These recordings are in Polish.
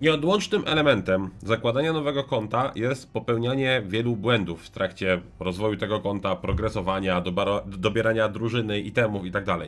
Nieodłącznym elementem zakładania nowego konta jest popełnianie wielu błędów w trakcie rozwoju tego konta, progresowania, dobierania drużyny, itemów itd.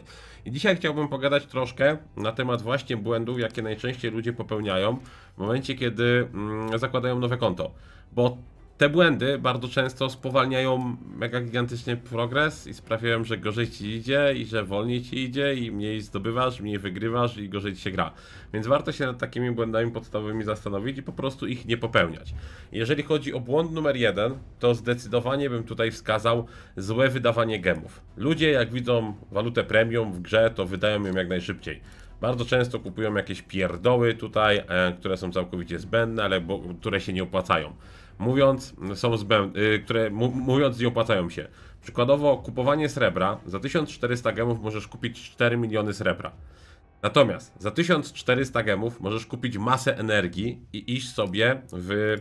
I dzisiaj chciałbym pogadać troszkę na temat właśnie błędów, jakie najczęściej ludzie popełniają w momencie, kiedy mm, zakładają nowe konto. Bo te błędy bardzo często spowalniają mega gigantyczny progres i sprawiają, że gorzej ci idzie i że wolniej ci idzie i mniej zdobywasz, mniej wygrywasz i gorzej ci się gra. Więc warto się nad takimi błędami podstawowymi zastanowić i po prostu ich nie popełniać. Jeżeli chodzi o błąd numer jeden, to zdecydowanie bym tutaj wskazał złe wydawanie gemów. Ludzie jak widzą walutę premium w grze, to wydają ją jak najszybciej. Bardzo często kupują jakieś pierdoły tutaj, e, które są całkowicie zbędne, ale które się nie opłacają. Mówiąc, są zbędne, y, które mówiąc nie opłacają się. Przykładowo kupowanie srebra, za 1400 gemów możesz kupić 4 miliony srebra. Natomiast za 1400 gemów możesz kupić masę energii i iść sobie w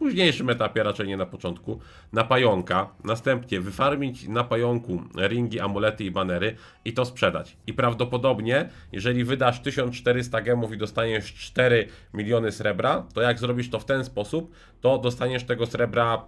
późniejszym etapie, raczej nie na początku, na pająka, następnie wyfarmić na pająku ringi, amulety i banery i to sprzedać. I prawdopodobnie, jeżeli wydasz 1400 gemów i dostaniesz 4 miliony srebra, to jak zrobisz to w ten sposób, to dostaniesz tego srebra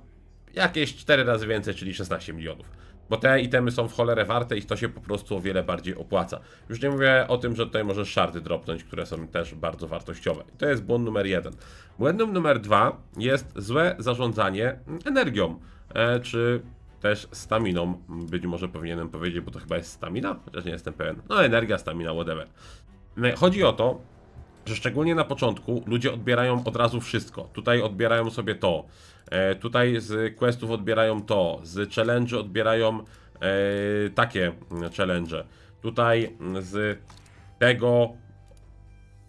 jakieś 4 razy więcej, czyli 16 milionów. Bo te itemy są w cholerę warte i to się po prostu o wiele bardziej opłaca. Już nie mówię o tym, że tutaj możesz szardy dropnąć, które są też bardzo wartościowe. I to jest błąd numer jeden. Błędem numer dwa jest złe zarządzanie energią, e, czy też staminą, być może powinienem powiedzieć, bo to chyba jest stamina, chociaż nie jestem pewien. No energia, stamina, whatever. E, Chodzi o to, że szczególnie na początku ludzie odbierają od razu wszystko. Tutaj odbierają sobie to, e, tutaj z questów odbierają to, z challenge odbierają e, takie mm, challenge. Tutaj mm, z tego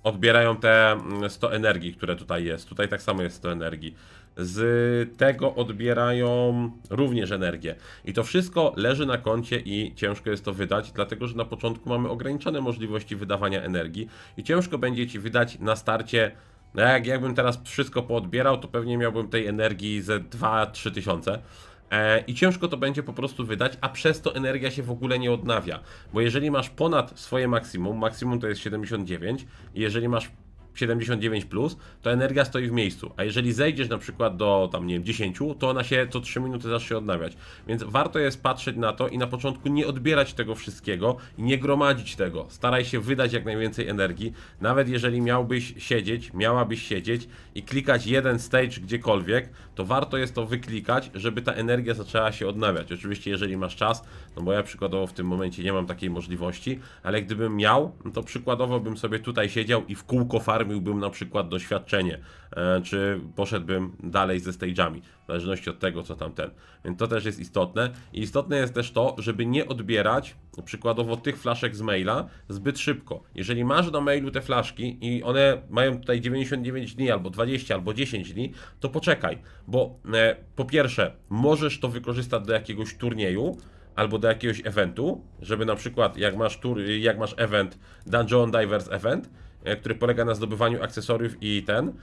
odbierają te mm, 100 energii, które tutaj jest. Tutaj tak samo jest 100 energii. Z tego odbierają również energię. I to wszystko leży na koncie i ciężko jest to wydać, dlatego że na początku mamy ograniczone możliwości wydawania energii i ciężko będzie ci wydać na starcie. No jak jakbym teraz wszystko poodbierał, to pewnie miałbym tej energii ze 2-3 tysiące. E, I ciężko to będzie po prostu wydać, a przez to energia się w ogóle nie odnawia. Bo jeżeli masz ponad swoje maksimum, maksimum to jest 79, i jeżeli masz 79 plus, to energia stoi w miejscu. A jeżeli zejdziesz na przykład do tam nie wiem 10, to ona się co 3 minuty zacznie odnawiać. Więc warto jest patrzeć na to i na początku nie odbierać tego wszystkiego i nie gromadzić tego. Staraj się wydać jak najwięcej energii. Nawet jeżeli miałbyś siedzieć, miałabyś siedzieć i klikać jeden stage gdziekolwiek, to warto jest to wyklikać, żeby ta energia zaczęła się odnawiać. Oczywiście jeżeli masz czas, no bo ja przykładowo w tym momencie nie mam takiej możliwości, ale gdybym miał, no to przykładowo bym sobie tutaj siedział i w kółko farmiłbym na przykład doświadczenie, e, czy poszedłbym dalej ze stage'ami, w zależności od tego, co tamten. Więc to też jest istotne. I istotne jest też to, żeby nie odbierać przykładowo tych flaszek z maila zbyt szybko. Jeżeli masz na mailu te flaszki i one mają tutaj 99 dni, albo 20, albo 10 dni, to poczekaj, bo e, po pierwsze, możesz to wykorzystać do jakiegoś turnieju, albo do jakiegoś eventu, żeby na przykład jak masz tur, jak masz event Dungeon Divers Event, który polega na zdobywaniu akcesoriów i ten,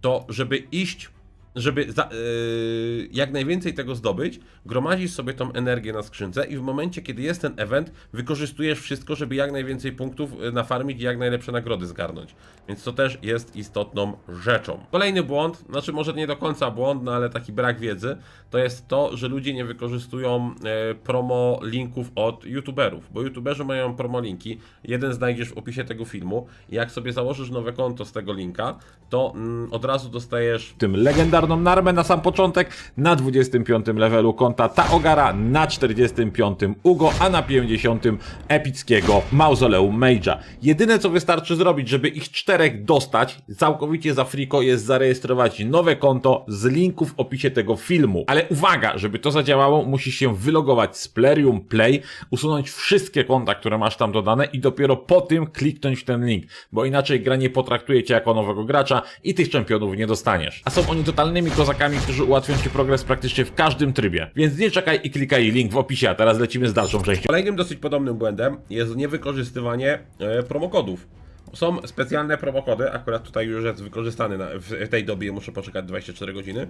to żeby iść, żeby za, yy, jak najwięcej tego zdobyć, gromadzisz sobie tą energię na skrzynce i w momencie, kiedy jest ten event, wykorzystujesz wszystko, żeby jak najwięcej punktów e, nafarmić i jak najlepsze nagrody zgarnąć. Więc to też jest istotną rzeczą. Kolejny błąd, znaczy może nie do końca błąd, no ale taki brak wiedzy, to jest to, że ludzie nie wykorzystują e, promo linków od youtuberów, bo youtuberzy mają promo linki, jeden znajdziesz w opisie tego filmu jak sobie założysz nowe konto z tego linka, to mm, od razu dostajesz tym legendarną narmę na sam początek, na 25 levelu konta Taogara, na 45 Ugo, a na 50 epickiego Mausoleum Mage'a. Jedyne co wystarczy zrobić, żeby ich czterech dostać, całkowicie za friko jest zarejestrować nowe konto z linku w opisie tego filmu. Ale uwaga, żeby to zadziałało, musisz się wylogować z Plerium Play, usunąć wszystkie konta, które masz tam dodane i dopiero po tym kliknąć w ten link, bo inaczej gra nie potraktuje cię jako nowego gracza i tych czempionów nie dostaniesz. A są oni totalnymi kozakami, którzy ułatwią ci progres praktycznie w każdym trybie. Więc nie czekaj i klikaj link w opisie, a teraz lecimy z dalszą częścią. Kolejnym dosyć podobnym błędem jest niewykorzystywanie e, promokodów. Są specjalne promokody, akurat tutaj już jest wykorzystany na, w tej dobie, muszę poczekać 24 godziny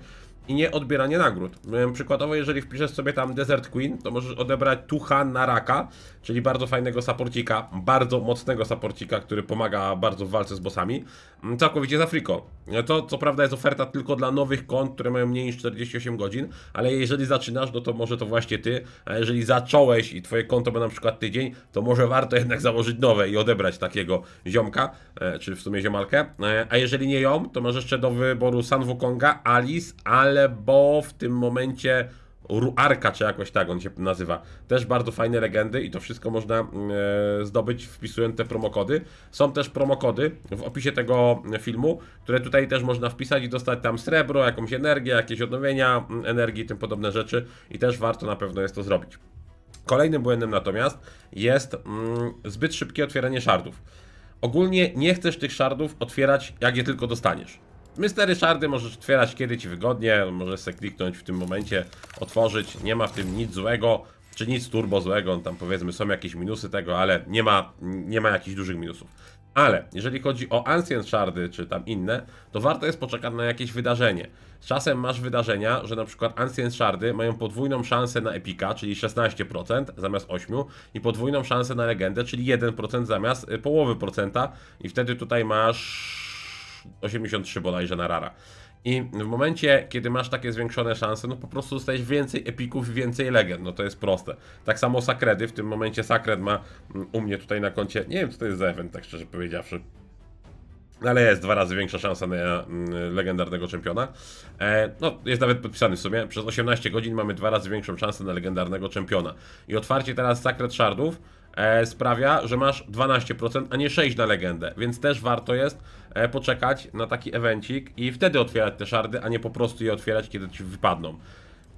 i nie odbieranie nagród. Przykładowo, jeżeli wpiszesz sobie tam Desert Queen, to możesz odebrać Tucha Naraka, czyli bardzo fajnego saporcika, bardzo mocnego saporcika, który pomaga bardzo w walce z bossami, ym, całkowicie za friko. To co prawda jest oferta tylko dla nowych kont, które mają mniej niż 48 godzin, ale jeżeli zaczynasz, no to może to właśnie ty, a jeżeli zacząłeś i twoje konto ma na przykład tydzień, to może warto jednak założyć nowe i odebrać takiego ziomka, e, czy w sumie ziomalkę, e, a jeżeli nie ją, to masz jeszcze do wyboru San Wukonga, Alice, albo w tym momencie Ruarka, czy jakoś tak on się nazywa. Też bardzo fajne legendy i to wszystko można mm, e, zdobyć wpisując te promokody. Są też promokody w opisie tego filmu, które tutaj też można wpisać i dostać tam srebro, jakąś energię, jakieś odnowienia mm, energii, tym podobne rzeczy i też warto na pewno jest to zrobić. Kolejnym błędem natomiast jest mm, zbyt szybkie otwieranie shardów. Ogólnie nie chcesz tych shardów otwierać, jak je tylko dostaniesz. Mystery shardy możesz otwierać kiedy ci wygodnie, możesz sobie kliknąć w tym momencie, otworzyć, nie ma w tym nic złego, czy nic turbo złego, tam powiedzmy są jakieś minusy tego, ale nie ma, nie ma jakichś dużych minusów. Ale jeżeli chodzi o Ancient Shardy czy tam inne, to warto jest poczekać na jakieś wydarzenie. Z czasem masz wydarzenia, że na przykład Ancient Shardy mają podwójną szansę na Epika, czyli 16% zamiast 8% i podwójną szansę na Legendę, czyli 1% zamiast y, połowy procenta i wtedy tutaj masz 83 bodajże na rara. I w momencie, kiedy masz takie zwiększone szanse, no po prostu dostajesz więcej epików i więcej legend, no to jest proste. Tak samo Sakredy, w tym momencie Sakred ma mm, u mnie tutaj na koncie, nie wiem co to jest za event, tak szczerze powiedziawszy, ale jest dwa razy większa szansa na mm, legendarnego czempiona. E, no, jest nawet podpisany w sumie. Przez 18 godzin mamy dwa razy większą szansę na legendarnego czempiona. I otwarcie teraz Sacred Shardów sprawia, że masz 12%, a nie 6 na legendę. Więc też warto jest e, poczekać na taki evencik i wtedy otwierać te shardy, a nie po prostu je otwierać, kiedy ci wypadną.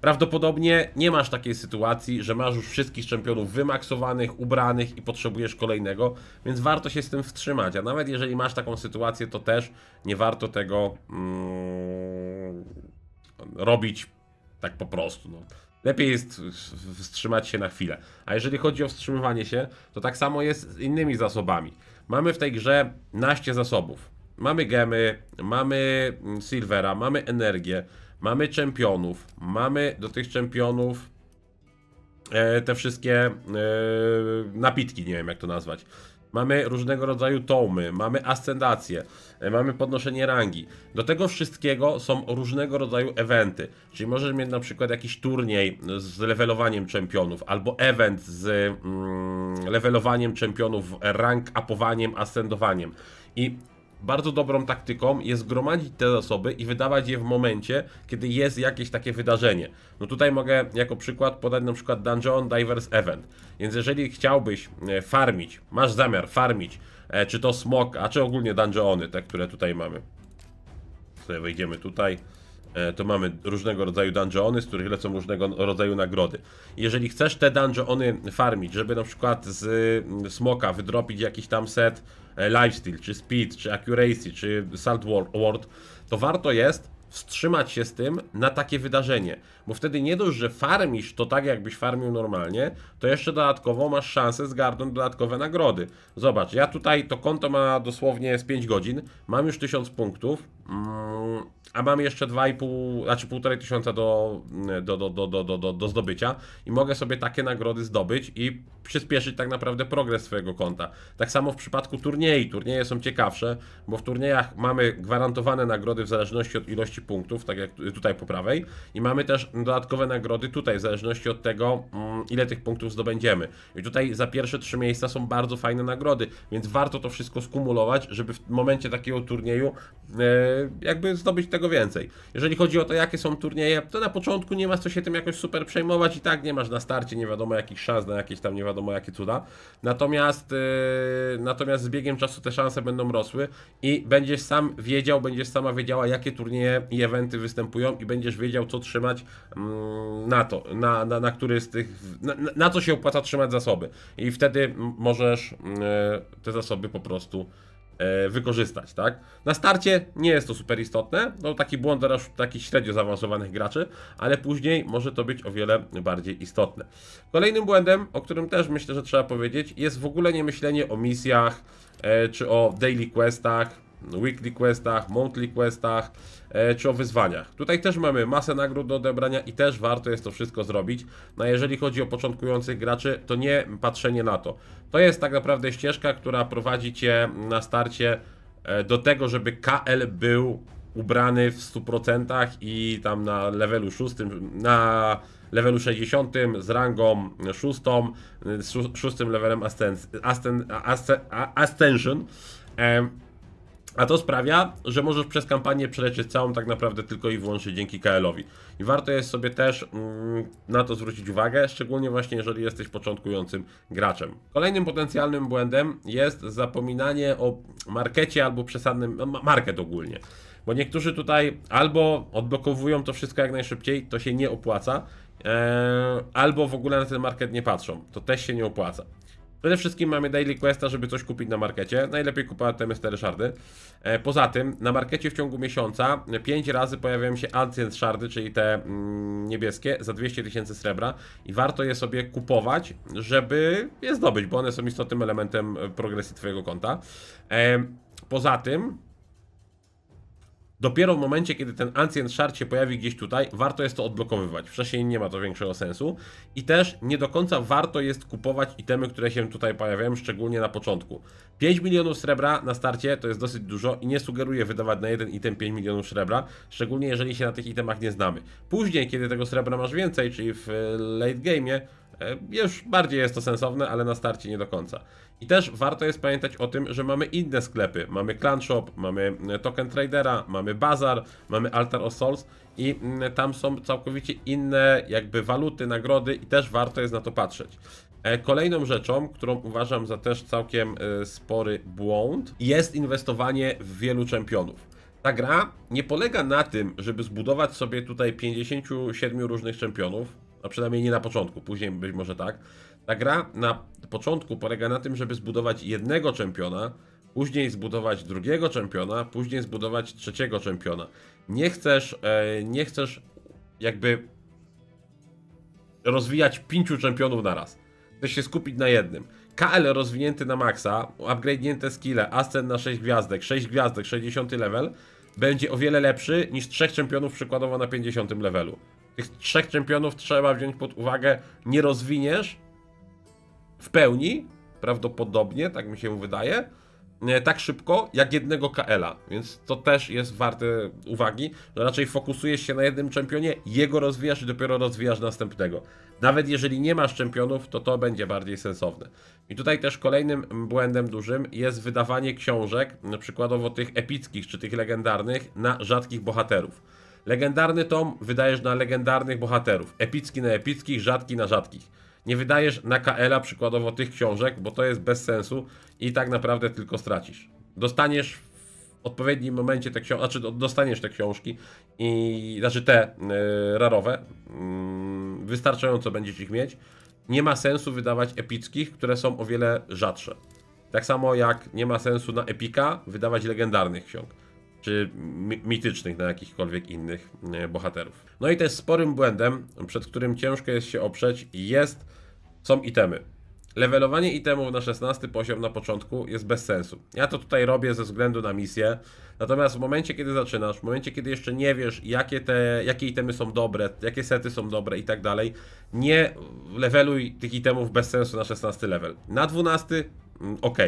Prawdopodobnie nie masz takiej sytuacji, że masz już wszystkich czempionów wymaksowanych, ubranych i potrzebujesz kolejnego, więc warto się z tym wstrzymać. A nawet jeżeli masz taką sytuację, to też nie warto tego mm, robić tak po prostu. No. Lepiej jest wstrzymać się na chwilę. A jeżeli chodzi o wstrzymywanie się, to tak samo jest z innymi zasobami. Mamy w tej grze naście zasobów. Mamy gemy, mamy mm, silvera, mamy energię, mamy czempionów, mamy do tych czempionów e, te wszystkie e, napitki, nie wiem jak to nazwać. Mamy różnego rodzaju tomy, mamy ascendację, e, mamy podnoszenie rangi. Do tego wszystkiego są różnego rodzaju eventy. Czyli możesz mieć na przykład jakiś turniej z levelowaniem czempionów, albo event z mm, levelowaniem czempionów, rank upowaniem, ascendowaniem. I bardzo dobrą taktyką jest gromadzić te zasoby i wydawać je w momencie, kiedy jest jakieś takie wydarzenie. No tutaj mogę jako przykład podać na przykład Dungeon Divers Event. Więc jeżeli chciałbyś e, farmić, masz zamiar farmić, e, czy to smok, a czy ogólnie dungeony, te, które tutaj mamy. Sobie wejdziemy tutaj. E, To mamy różnego rodzaju dungeony, z których lecą różnego rodzaju nagrody. Jeżeli chcesz te dungeony farmić, żeby na przykład z smoka wydropić jakiś tam set e, lifesteal, czy speed, czy accuracy, czy salt ward, to warto jest wstrzymać się z tym na takie wydarzenie, bo wtedy nie dość, że farmisz to tak jakbyś farmił normalnie, to jeszcze dodatkowo masz szansę zgarnąć dodatkowe nagrody. Zobacz, ja tutaj to konto ma dosłownie z 5 godzin, mam już 1000 punktów, mm, a mam jeszcze 2,5, znaczy 1,5 tysiąca do, do, do, do, do, do, do, do zdobycia i mogę sobie takie nagrody zdobyć i przyspieszyć tak naprawdę progres swojego konta. Tak samo w przypadku turniej. Turnieje są ciekawsze, bo w turniejach mamy gwarantowane nagrody w zależności od ilości punktów, tak jak tu- tutaj po prawej, i mamy też dodatkowe nagrody tutaj w zależności od tego, mm, ile tych punktów zdobędziemy. I tutaj za pierwsze trzy miejsca są bardzo fajne nagrody, więc warto to wszystko skumulować, żeby w momencie takiego turnieju e, jakby zdobyć tego więcej. Jeżeli chodzi o to, jakie są turnieje, to na początku nie ma co się tym jakoś super przejmować i tak nie masz na starcie nie wiadomo jakich szans na jakieś tam nie wiadomo jakie cuda. Natomiast, e, natomiast z biegiem czasu te szanse będą rosły i będziesz sam wiedział, będziesz sama wiedziała, jakie turnieje i eventy występują i będziesz wiedział, co trzymać mm, na to, na, na, na który z tych, na, na- co się opłaca trzymać zasoby. I wtedy możesz e, te zasoby po prostu wykorzystać, tak? Na starcie nie jest to super istotne, no taki błąd teraz takich średnio zaawansowanych graczy, ale później może to być o wiele bardziej istotne. Kolejnym błędem, o którym też myślę, że trzeba powiedzieć, jest w ogóle nie myślenie o misjach, e, czy o daily questach, weekly questach, monthly questach, e, czy o wyzwaniach. Tutaj też mamy masę nagród do odebrania i też warto jest to wszystko zrobić. No jeżeli chodzi o początkujących graczy, to nie patrzenie na to. To jest tak naprawdę ścieżka, która prowadzi Cię na starcie e, do tego, żeby KL był ubrany w 100% i tam na levelu 6, na levelu 60 z rangą 6, z szó- szóstym levelem Ascension. A to sprawia, że możesz przez kampanię przelecieć całą tak naprawdę tylko i wyłącznie dzięki KL-owi. I warto jest sobie też mm, na to zwrócić uwagę, szczególnie właśnie jeżeli jesteś początkującym graczem. Kolejnym potencjalnym błędem jest zapominanie o markecie albo przesadnym, ma- market ogólnie. Bo niektórzy tutaj albo odblokowują to wszystko jak najszybciej, to się nie opłaca, e, albo w ogóle na ten market nie patrzą, to też się nie opłaca. Przede wszystkim mamy daily questa, żeby coś kupić na markecie. Najlepiej kupować te mystery shardy. E, poza tym, na markecie w ciągu miesiąca 5 razy pojawiają się ancient shardy, czyli te mm, niebieskie, za 200 tysięcy srebra. I warto je sobie kupować, żeby je zdobyć, bo one są istotnym elementem e, progresji Twojego konta. E, poza tym, Dopiero w momencie, kiedy ten Ancient Shard się pojawi gdzieś tutaj, warto jest to odblokowywać. Wcześniej nie ma to większego sensu. I też nie do końca warto jest kupować itemy, które się tutaj pojawiają, szczególnie na początku. 5 milionów srebra na starcie to jest dosyć dużo i nie sugeruję wydawać na jeden item 5 milionów srebra, szczególnie jeżeli się na tych itemach nie znamy. Później, kiedy tego srebra masz więcej, czyli w e, late game'ie, Już bardziej jest to sensowne, ale na starcie nie do końca. I też warto jest pamiętać o tym, że mamy inne sklepy. Mamy Clan Shop, mamy e, Token Tradera, mamy Bazar, mamy Altar of Souls i mm, tam są całkowicie inne jakby waluty, nagrody i też warto jest na to patrzeć. E, Kolejną rzeczą, którą uważam za też całkiem e, spory błąd, jest inwestowanie w wielu czempionów. Ta gra nie polega na tym, żeby zbudować sobie tutaj 57 różnych czempionów, a przynajmniej nie na początku, później być może tak. Ta gra na początku polega na tym, żeby zbudować jednego czempiona, później zbudować drugiego czempiona, później zbudować trzeciego czempiona. Nie chcesz, e, nie chcesz jakby rozwijać pięciu czempionów na raz. Chcesz się skupić na jednym. KL rozwinięty na maksa, upgrade'nięte skille, Ascent na 6 gwiazdek, 6 gwiazdek, 60 level, będzie o wiele lepszy niż trzech czempionów przykładowo na 50 levelu. Tych trzech czempionów trzeba wziąć pod uwagę, nie rozwiniesz w pełni, prawdopodobnie, tak mi się wydaje, tak szybko jak jednego KL-a, więc to też jest warte uwagi, że raczej fokusujesz się na jednym czempionie, jego rozwijasz i dopiero rozwijasz następnego. Nawet jeżeli nie masz czempionów, to to będzie bardziej sensowne. I tutaj też kolejnym błędem dużym jest wydawanie książek, przykładowo tych epickich czy tych legendarnych, na rzadkich bohaterów. Legendarny tom wydajesz na legendarnych bohaterów, epicki na epickich, rzadki na rzadkich. Nie wydajesz na KL-a przykładowo tych książek, bo to jest bez sensu i tak naprawdę tylko stracisz. Dostaniesz w odpowiednim momencie te książki, znaczy do- dostaniesz te książki i znaczy te yy, rarowe, mm, wystarczająco będziesz ich mieć. Nie ma sensu wydawać epickich, które są o wiele rzadsze. Tak samo jak nie ma sensu na epika wydawać legendarnych ksiąg czy mi- mitycznych na jakichkolwiek innych e, bohaterów. No i też sporym błędem, przed którym ciężko jest się oprzeć, jest, są itemy. Levelowanie itemów na 16 poziom na początku jest bez sensu. Ja to tutaj robię ze względu na misję, natomiast w momencie, kiedy zaczynasz, w momencie, kiedy jeszcze nie wiesz, jakie te, jakie itemy są dobre, jakie sety są dobre i tak dalej, nie leveluj tych itemów bez sensu na 16 level. Na 12 Mm, ok.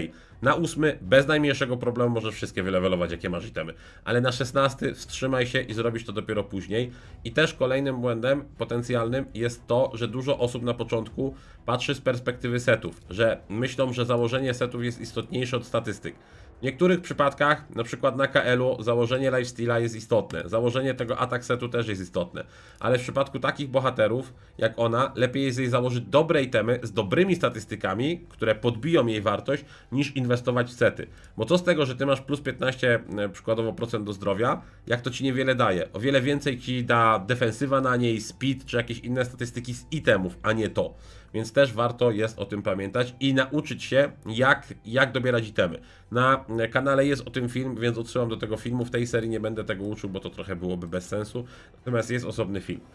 Na ósmy bez najmniejszego problemu możesz wszystkie wylewelować, jakie masz itemy. Ale na 16 wstrzymaj się i zrobisz to dopiero później. I też kolejnym błędem potencjalnym jest to, że dużo osób na początku patrzy z perspektywy setów, że myślą, że założenie setów jest istotniejsze od statystyk. W niektórych przypadkach, na przykład na KL-u, założenie lifestyla jest istotne, założenie tego atak setu też jest istotne, ale w przypadku takich bohaterów jak ona, lepiej jest jej założyć dobre itemy z dobrymi statystykami, które podbiją jej wartość, niż inwestować w sety. Bo co z tego, że ty masz plus 15 e, przykładowo procent do zdrowia, jak to ci niewiele daje? O wiele więcej ci da defensywa na niej, speed czy jakieś inne statystyki z itemów, a nie to. Więc też warto jest o tym pamiętać i nauczyć się, jak, jak dobierać itemy. Na kanale jest o tym film, więc odsyłam do tego filmu. W tej serii nie będę tego uczył, bo to trochę byłoby bez sensu. Natomiast jest osobny film.